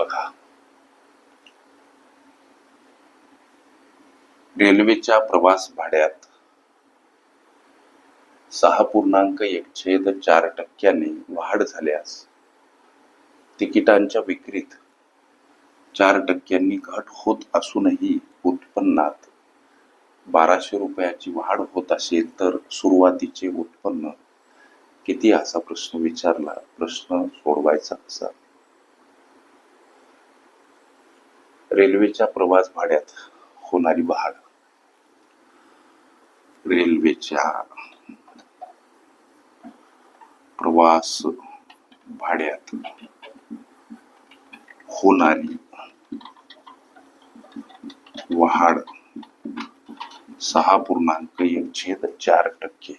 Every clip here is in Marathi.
बघा. रेल्वेच्या प्रवास भाड्यात सहा पूर्णांक एक छेद चार टक्क्याने वाढ झाल्यास तिकिटांच्या विक्रीत चार टक्क्यांनी घट होत असूनही उत्पन्नात बाराशे रुपयाची वाढ होत असेल तर सुरुवातीचे उत्पन्न किती असा प्रश्न विचारला प्रश्न सोडवायचा असा रेल्वेच्या प्रवास भाड्यात होणारी वाढ रेल्वेच्या प्रवास भाड्यात होणारी वाढ सहा पूर्णांक एक छेद चार टक्के.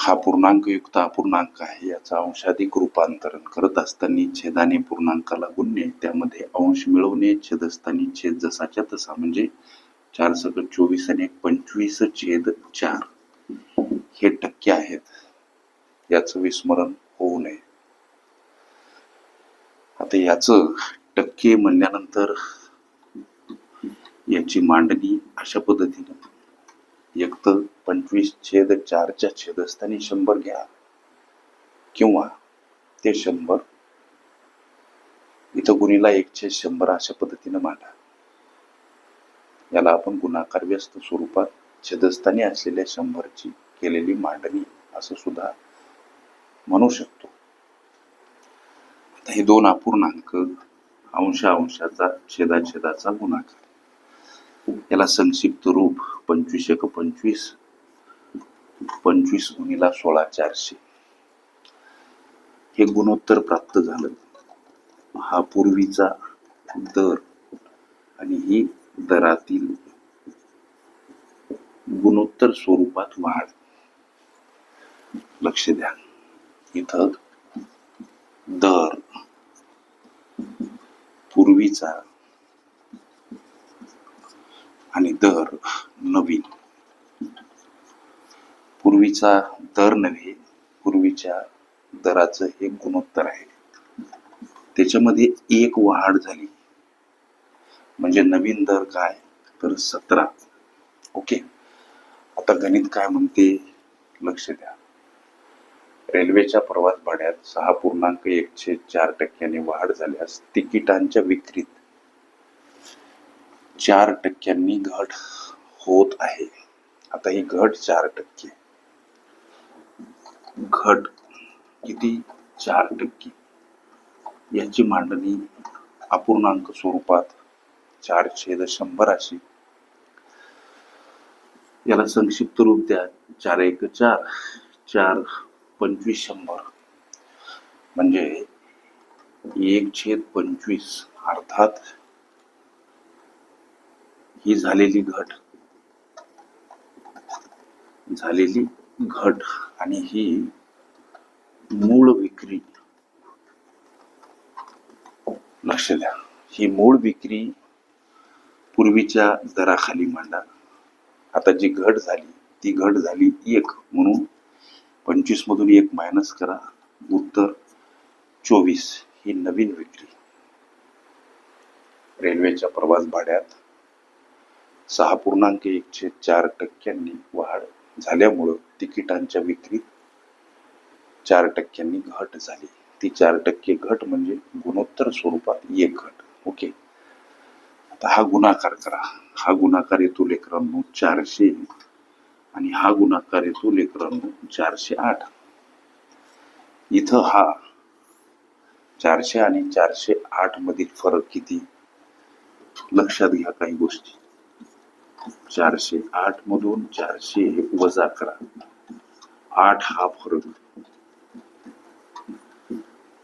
हा पूर्णांकयुक्त अपूर्णांक आहे. याचं अंशाधिक रूपांतरण करत असताना छेदाने पूर्णांकाला गुणणे त्यामध्ये अंश मिळवणे छेदस्थानी छेद जसाच्या तसा म्हणजे चार सकट चोवीस आणि एक पंचवीस छेद चार हे टक्के आहेत. याचं विस्मरण होऊ नये. आता याचं टक्के म्हणल्यानंतर याची मांडणी अशा पद्धतीने. एक तर पंचवीस छेद चारच्या छेदस्थानी शंभर घ्या. किंवा ते शंभर इथं गुणीला एक छेद शंभर अशा पद्धतीने मांडा. याला आपण गुणाकार व्यस्त स्वरूपात छेदस्थानी असलेल्या शंभरची केलेली मांडणी असं सुद्धा म्हणू शकतो. आता हे दोन अपूर्णांक अंशा अंशाचा छेदाछेदाचा गुणाकार. याला संक्षिप्त रूप पंचवीस एक पंचवीस पंचवीस गुणीला सोळा चारशे. हे गुणोत्तर प्राप्त झालं. हा पूर्वीचा दर आणि ही दरातील गुणोत्तर स्वरूपात वाढ. लक्ष द्या. इथं दर पूर्वीचा आणि दर नवीन. पूर्वीचा दर नव्हे पूर्वीच्या दराचं हे गुणोत्तर आहे. त्याच्यामध्ये एक वाढ झाली. म्हणजे नवीन दर काय? तर सतरा. ओके? आता गणित काय म्हणते? लक्ष द्या. रेल्वेच्या प्रवास भाड्यात सहा पूर्णांक एकशे चार टक्क्याने वाढ झाल्यास तिकिटांच्या विक्रीत चार टक्क्यांनी घट होत आहे. आता ही घट चार टक्के. घट किती चार टक्के? याची मांडणी अपूर्णांक स्वरूपात चार छेद शंभर अशी. याला संक्षिप्त रूप द्या. चार एक चार चार पंचवीस शंभर. म्हणजे एक छेद पंचवीस अर्थात ही झालेली घट. झालेली घट आणि ही मूळ विक्री. लक्ष द्या. ही मूळ विक्री पूर्वीच्या दराखाली मांडा. आता जी घट झाली ती घट झाली एक म्हणून पंचवीस मधून एक मायनस करा. उत्तर चोवीस. ही नवीन विक्री. रेल्वेच्या प्रवास भाड्यात सहा पूर्णांक एकशे चार टक्क्यांनी वाढ झाल्यामुळं तिकिटांच्या विक्रीत चार टक्क्यांनी घट झाली. ती चार टक्के घट म्हणजे गुणोत्तर स्वरूपात एक घट. ओके? आता हा गुणाकार करा. हा गुणाकार येतो लेकरांनो चारशे आणि हा गुणाकार येतो लेकरांनो चारशे आठ. इथं हा चारशे आणि चारशे आठ मधील फरक किती? लक्षात घ्या काही गोष्टी. चारशे आठ मधून चारशे वजा करा. आठ हा फरक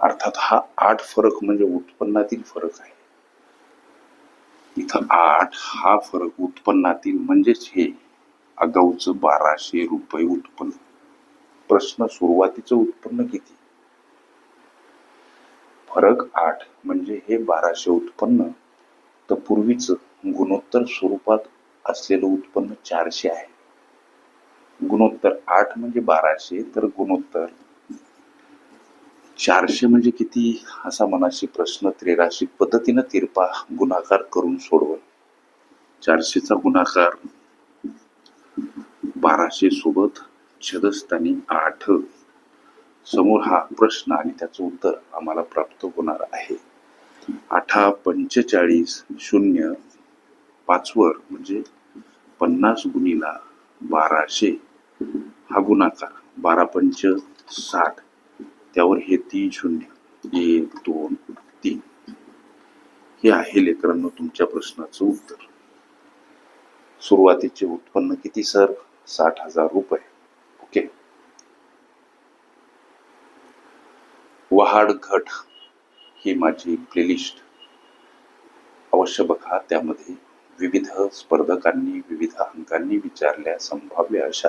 अर्थात हा आठ फरक म्हणजे उत्पन्नातील फरक आहे. इथं आठ हा फरक उत्पन्नातील म्हणजेच हे आगाऊच बाराशे रुपये उत्पन्न. प्रश्न सुरुवातीचं उत्पन्न किती? फरक आठ म्हणजे हे बाराशे उत्पन्न तर पूर्वीच गुणोत्तर स्वरूपात असलेलं उत्पन्न चारशे आहे. गुणोत्तर आठ म्हणजे बाराशे तर गुणोत्तर. चारशे म्हणजे किती? असा मनाशी प्रश्न त्रिराशिक पद्धतीनं तिरपा गुणाकार करून सोडवल. चारशेचा गुणाकार बाराशे सोबत छदस्थानी आठ. समोर हा प्रश्न आणि त्याचं उत्तर आम्हाला प्राप्त होणार आहे. आठा पंचेचाळीस शून्य पाचवर म्हणजे पन्नास गुणीला बाराशे. हा गुणाकार बारा पंच साठ. त्यावर हे तीन शून्य एक दोन तीन. हे आहे लेकरांनो तुमच्या प्रश्नाचं उत्तर. सुरुवातीचे उत्पन्न किती सर? साठ हजार रुपये. ओके. वहाड घट ही माझी प्लेलिस्ट. अवश्य बघा त्यामध्ये विविध स्पर्धकांनी विविध अंकांनी विचारल्या संभाव्य अशा